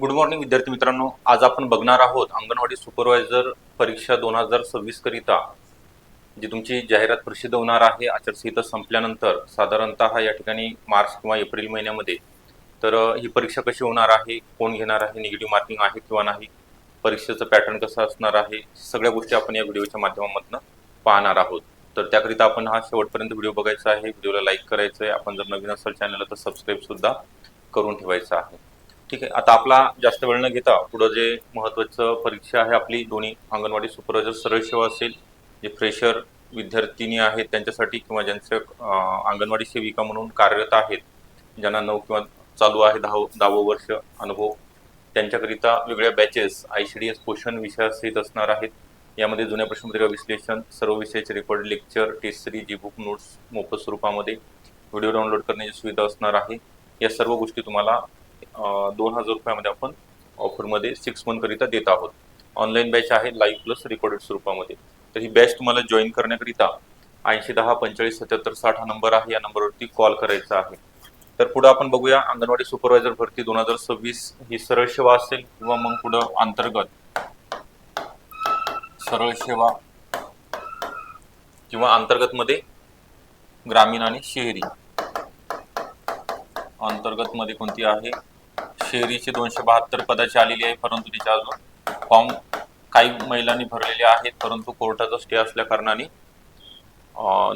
Good morning विद्यार्थी मित्रांनो. आज आपण बघणार आहोत अंगणवाडी सुपरवायझर परीक्षा दोन हजार सव्वीस करिता जी तुमची जाहिरात प्रसिद्ध होणार आहे. आचारसंहिता संपल्यानंतर साधारणतः या ठिकाणी मार्च किंवा एप्रिल महिन्यामध्ये तर ही परीक्षा कशी होणार आहे? कोण घेणार आहे? निगेटिव्ह मार्किंग आहे किंवा नाही? परीक्षेचं पॅटर्न कसं असणार आहे? सगळ्या गोष्टी आपण या व्हिडिओच्या माध्यमातून पाहणार आहोत. तर त्याकरिता आपण हा शेवटपर्यंत व्हिडिओ बघायचा आहे. व्हिडिओला लाईक करायचं आहे आपण जर नवीन असेल चॅनलला तर सबस्क्राईब सुद्धा करून ठेवायचं आहे. ठीक आहे. आता आपला जास्त वेळ न घेता पुढं जे महत्त्वाचं परीक्षा आहे आपली दोन्ही अंगणवाडी सुपरवायझर सरळ सेवा असेल जे फ्रेशर विद्यार्थिनी आहेत त्यांच्यासाठी किंवा ज्यांचे अंगणवाडी सेविका म्हणून कार्यरत आहेत ज्यांना नऊ किंवा चालू आहे दहा दहावं वर्ष अनुभव त्यांच्याकरिता वेगळ्या batches I C D S पोषण विषयासहित असणार आहेत. यामध्ये जुन्या प्रश्नपत्रिका विश्लेषण सर्व विषयाचे रेकॉर्ड लेक्चर टेस्ट सिरीज जी बुक नोट्स मोफत स्वरूपामध्ये व्हिडिओ डाउनलोड करण्याची सुविधा असणार आहे. या सर्व गोष्टी तुम्हाला दोन हजार रुपयामध्ये आपण ऑफरमध्ये सिक्स मंथकरिता देत आहोत. ऑनलाईन बॅच आहे लाईव्ह प्लस रेकॉर्डेड स्वरूपामध्ये. तर ही बॅच तुम्हाला जॉईन करण्याकरिता ऐंशी दहा पंचेचाळीस सत्याहत्तर साठ हा नंबर आहे. या नंबरवरती कॉल करायचा आहे. तर पुढे आपण बघूया अंगणवाडी सुपरवायझर भरती दोन हजार सव्वीस ही सरळ सेवा असेल किंवा मग पुढं अंतर्गत सरळ सेवा किंवा अंतर्गत मध्ये ग्रामीण आणि शहरी. अंतर्गत मध्ये कोणती आहे? शहरीचे दोनशे बहात्तर पदाची आलेली आहे परंतु तिच्या अजून फॉर्म काही महिलांनी भरलेले आहेत परंतु कोर्टाचा स्टे असल्या कारणाने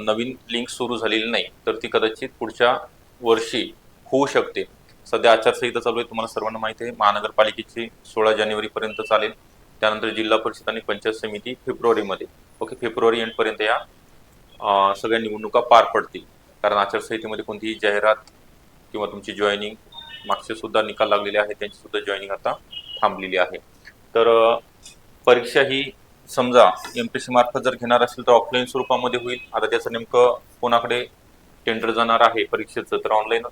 नवीन लिंक सुरू झालेली नाही. तर ती कदाचित पुढच्या वर्षी होऊ शकते. सध्या आचारसंहिता चालू आहे तुम्हाला सर्वांना माहिती आहे. महानगरपालिकेची सोळा जानेवारीपर्यंत चालेल. त्यानंतर जिल्हा परिषद आणि पंचायत समिती फेब्रुवारीमध्ये. ओके फेब्रुवारी एंडपर्यंत या सगळ्या निवडणुका पार पडतील. कारण आचारसंहितेमध्ये कोणतीही जाहिरात किंवा तुमची जॉईनिंग मागचे सुद्धा निकाल लागलेले आहेत त्यांची सुद्धा जॉईनिंग आता थांबलेली आहे. तर परीक्षा ही समजा एम पी सी मार्फत जर घेणार असेल तर ऑफलाईन स्वरूपामध्ये होईल. आता त्याचं नेमकं कोणाकडे टेंडर जाणार आहे परीक्षेचं? तर ऑनलाईन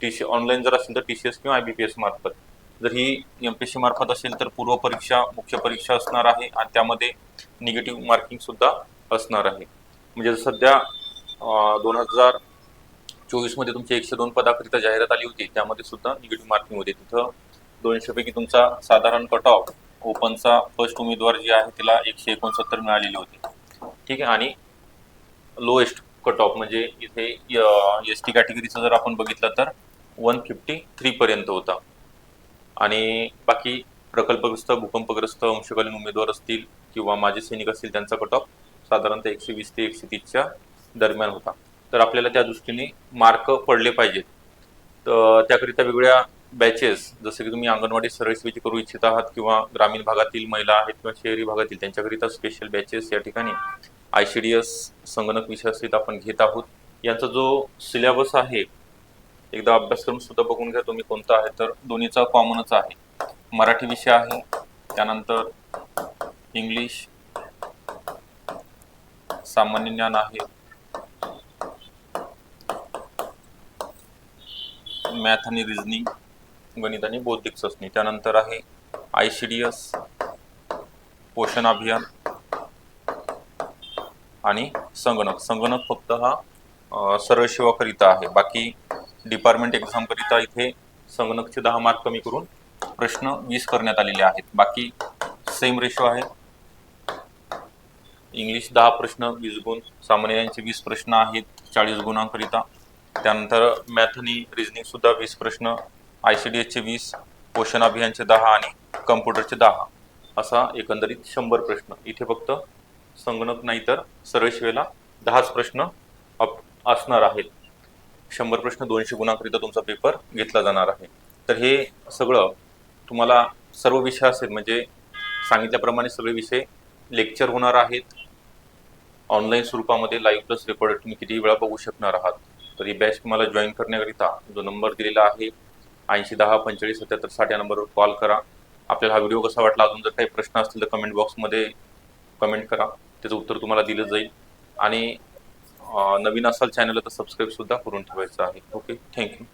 टी सी ऑनलाईन जर असेल तर टी सी एस किंवा आय बी पी एस मार्फत. जर ही एम पी सी मार्फत असेल तर पूर्व परीक्षा मुख्य परीक्षा असणार आहे आणि त्यामध्ये निगेटिव्ह मार्किंग सुद्धा असणार आहे. म्हणजे सध्या दोन हजार चोवीसमध्ये तुमची एकशे दोन पदाकरिता जाहिरात आली होती. त्यामध्ये सुद्धा निगेटिव्ह मार्किंग होते तिथं दोनशे पैकी तुमचा साधारण कट ऑफ ओपनचा फर्स्ट उमेदवार जी आहे तिला एकशे एकोणसत्तर मिळालेली होती. ठीक आहे? आणि लोएस्ट कट ऑफ म्हणजे इथे एस टी कॅटेगरीचं जर आपण बघितलं तर वन फिफ्टी थ्री पर्यंत होता. आणि बाकी प्रकल्पग्रस्त भूकंपग्रस्त अंशकालीन उमेदवार असतील किंवा माझे सैनिक असतील त्यांचा कट ऑफ साधारणतः एकशे वीस ते एकशे तीसच्या दरम्यान होता. तर आपल्याला त्या दृष्टीने मार्क पडले पाहिजेत. तर त्याकरिता वेगळ्या बॅचेस जसं की तुम्ही अंगणवाडी सरळ सेवेची करू इच्छित आहात किंवा ग्रामीण भागातील महिला आहेत किंवा शहरी भागातील त्यांच्याकरिता स्पेशल बॅचेस या ठिकाणी आय सी डी एस संगणक विषयासहित आपण घेत आहोत. यांचा जो सिलेबस आहे एकदा अभ्यासक्रम सुद्धा बघून घ्या तुम्ही कोणता आहे तर दोन्हीचा कॉमनच आहे. मराठी विषय आहे त्यानंतर इंग्लिश सामान्य ज्ञान आहे मॅथ आणि रिझनिंग गणित आणि बौद्धिक चाचणी त्यानंतर आहे आय सी डी एस पोषण अभियान आणि संगणक. संगणक फक्त हा सरळ सेवाकरिता आहे. बाकी डिपार्टमेंट एक्झामकरिता इथे संगणकचे दहा मार्क कमी करून प्रश्न वीस करण्यात आलेले आहेत. बाकी सेम रेशो आहे. इंग्लिश दहा प्रश्न वीस गुण. सामान्य वीस प्रश्न आहेत चाळीस गुणांकरिता. त्यानंतर मॅथ आणि रिझनिंग सुद्धा वीस प्रश्न आय सी डी एसचे वीस पोषण अभियानचे दहा आणि कम्प्युटरचे दहा. असा एकंदरीत शंभर प्रश्न. इथे फक्त संगणक नाही तर सरळ दहाच प्रश्न अप असणार आहेत. शंभर प्रश्न दोनशे गुणाकरिता तुमचा पेपर घेतला जाणार आहे. तर हे सगळं तुम्हाला सर्व विषय असेल म्हणजे सांगितल्याप्रमाणे सगळे विषय लेक्चर होणार आहेत. ऑनलाईन स्वरूपामध्ये लाईव्ह प्लस रेकॉर्डेड तुम्ही कितीही वेळा बघू शकणार आहात. तर ही बॅच तुम्हाला जॉईन करण्याकरिता जो नंबर दिलेला आहे ऐंशी दहा पंचेचाळीस सत्याहत्तर साठ या नंबरवर कॉल करा. आपल्याला हा व्हिडिओ कसा वाटला अजून जर काही प्रश्न असतील तर कमेंट बॉक्समध्ये कमेंट करा. त्याचं उत्तर तुम्हाला दिलं जाईल. आणि नवीन असाल चॅनलला तर सबस्क्राईब सुद्धा करून ठेवायचं आहे. Okay thank you